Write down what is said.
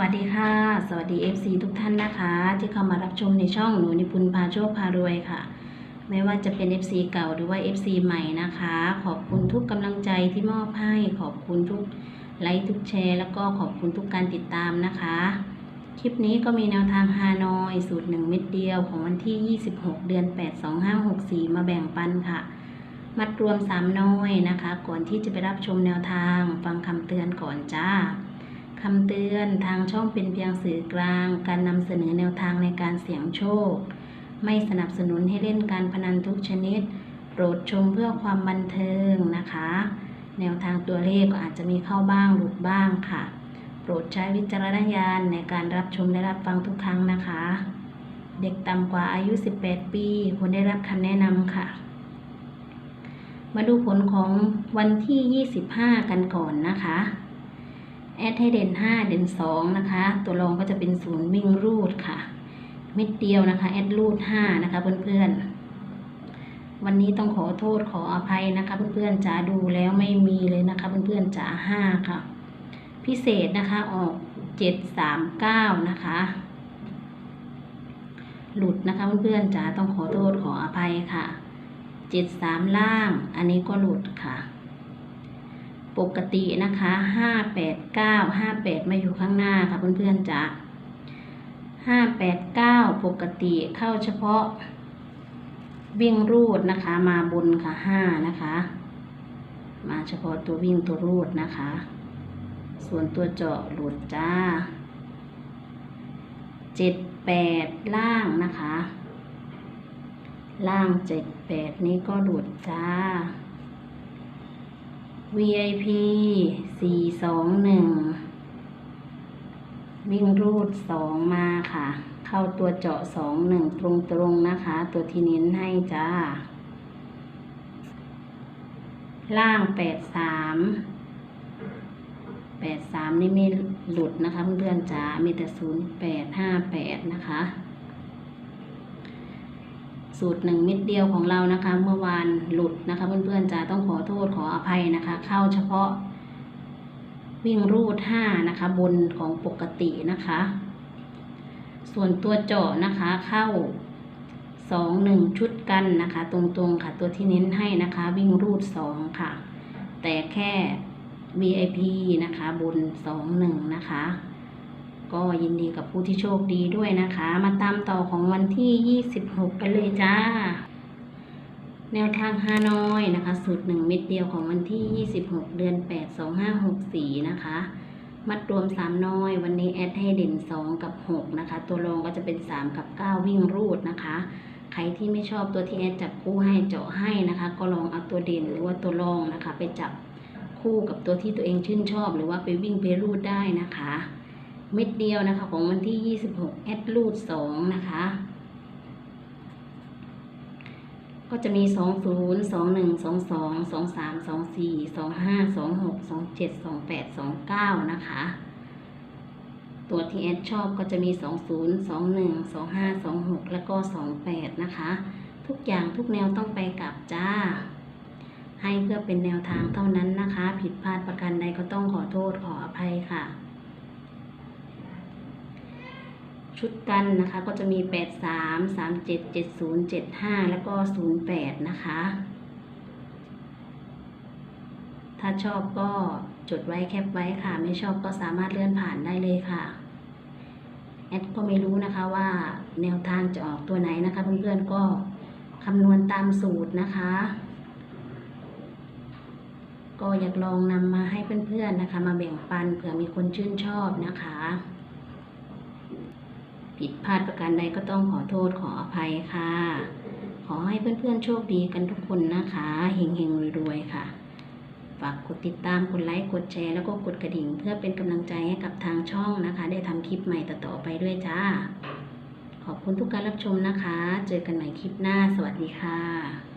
วัสดีค่ะ สวัสดี FC ทุกท่านนะคะ ที่เข้ามารับชมในช่องหนูนิพุนพาโชคพารวยค่ะ ไม่ว่าจะเป็น FC เก่าหรือว่า FC ใหม่นะคะ ขอบคุณทุกกำลังใจที่มอบให้ขอบคุณทุกไลค์ทุกแชร์ แล้วก็ขอบคุณทุกการติดตามนะคะ คลิปนี้ก็มีแนวทางฮานอยสูตร 1 เม็ดเดียวของวันที่ 26 เดือน 8 2564 มาแบ่งปันค่ะ มัดรวม 3 น้อยนะคะ ก่อนที่จะไปรับชมแนวทาง ฟังคำเตือนก่อนจ้า คำเตือนทางช่องเป็นเพียงสื่อกลาง การนำเสนอแนวทางในการเสี่ยงโชค ไม่สนับสนุนให้เล่นการพนันทุกชนิด โปรดชมเพื่อความบันเทิงนะคะ แนวทางตัวเลขก็อาจจะมีเข้าบ้างหลุดบ้างค่ะ โปรดใช้วิจารณญาณในการรับชมและรับฟังทุกครั้งนะคะ เด็กต่ำกว่าอายุ 18 ปีควรได้รับคำแนะนำค่ะ มาดูผลของวันที่ 25 กันก่อนนะคะ แอดให้เด่น 5 เด่น 2 นะคะ ตัวรองก็จะเป็นศูนย์วิ่งรูดค่ะ เม็ดเดียวนะคะ แอดรูด 5 นะคะ เพื่อนๆ วันนี้ต้องขอโทษขออภัยนะคะ เพื่อนๆจ๋าดูแล้วไม่มีเลยนะคะ เพื่อนๆจ๋า5 ค่ะ พิเศษนะคะออก 739 นะคะ หลุดนะคะ เพื่อนๆจ๋าต้องขอโทษขออภัยค่ะ 73 ล่าง อันนี้ก็หลุดค่ะ ปกตินะคะห้าแปดเก้าห้าแปดมาอยู่ข้างหน้าค่ะเพื่อนๆจ้ะห้าแปดเก้าปกติเข้าเฉพาะ วิ่งรูดนะคะมาบนค่ะห้านะคะ มาเฉพาะตัววิ่งตัวรูดนะคะ ส่วนตัวเจาะหลุดจ้าเจ็ดแปดล่างนะคะ ล่างเจ็ดแปดนี้ก็หลุดจ้า VIP สี่สองหนึ่งวิ่งรูดสองมาค่ะ เข้าตัวเจาะสองหนึ่งตรงตรงๆนะคะ ตัวที่เน้นให้จ้า ล่างแปดสามแปดสามนี่ไม่หลุดนะคะเพื่อนๆจ้ามีแต่ศูนย์แปดห้าแปดนะคะ สูตรหนึ่งเม็ดเดียวของเรานะคะ เมื่อวานหลุดนะคะ เพื่อนๆจะต้องขอโทษขออภัยนะคะ เข้าเฉพาะ วิ่งรูดห้านะคะ บนของปกตินะคะ ส่วนตัวเจาะนะคะเข้าสองหนึ่งชุดกันนะคะ ตรงๆค่ะ ตัวที่เน้นให้นะคะ วิ่งรูดสองค่ะ แต่แค่ VIP นะคะ บนสองหนึ่งนะคะ ก็ยินดีกับผู้ที่โชคดีด้วยนะคะ มาตามต่อของวันที่ 26 กันเลยจ้า แนวทางฮานอยนะคะสูตรหนึ่งเม็ดเดียวของวันที่ 26 เดือน 8 2564 นะคะ มัดรวม 3 น้อย วันนี้แอดให้เด่น 2 กับ 6 นะคะ ตัวรองก็จะเป็น 3 กับ 9 วิ่งรูดนะคะ ใครที่ไม่ชอบตัวที่แอดจับคู่ให้เจาะให้นะคะ ก็ลองเอาตัวเด่นหรือว่าตัวรองนะคะ ไปจับคู่กับตัวที่ตัวเองชื่นชอบ หรือว่าไปวิ่งไปรูดได้นะคะ เม็ดเดียวนะคะ ของวันที่ 26แอดรูด2นะคะ ก็จะมี 20 21 22 23 24 25 26 27 28 29 นะคะ ตัวที่แอดชอบก็จะมี 20 21 25 26 แล้วก็ 28 นะคะ ทุกอย่างทุกแนวต้องไปกลับจ้าให้เพื่อเป็นแนวทางเท่านั้นนะคะ ผิดพลาดประการใดก็ต้องขอโทษขออภัยค่ะ ชุดกันนะคะก็จะมี 8 3 3 7 7 0 7 5 แล้วก็ 0 8 นะคะ ถ้าชอบก็จดไว้แคปไว้ค่ะ ไม่ชอบก็สามารถเลื่อนผ่านได้เลยค่ะ แอดก็ไม่รู้นะคะว่าแนวทางจะออกตัวไหนนะคะ เพื่อนๆก็คำนวณตามสูตรนะคะ ก็อยากลองนำมาให้เพื่อนๆนะคะ มาแบ่งปันเผื่อมีคนชื่นชอบนะคะ ผิดพลาดประการใดก็ต้องขอโทษขออภัยค่ะ ขอให้เพื่อนๆโชคดีกันทุกคนนะคะเฮงๆรวยๆค่ะ ฝากกดติดตามกดไลค์กดแชร์แล้วก็กดกระดิ่ง เพื่อเป็นกำลังใจให้กับทางช่องนะคะ ได้ทำคลิปใหม่ต่อๆไปด้วยจ้า ขอบคุณทุกการรับชมนะคะ เจอกันใหม่คลิปหน้า สวัสดีค่ะ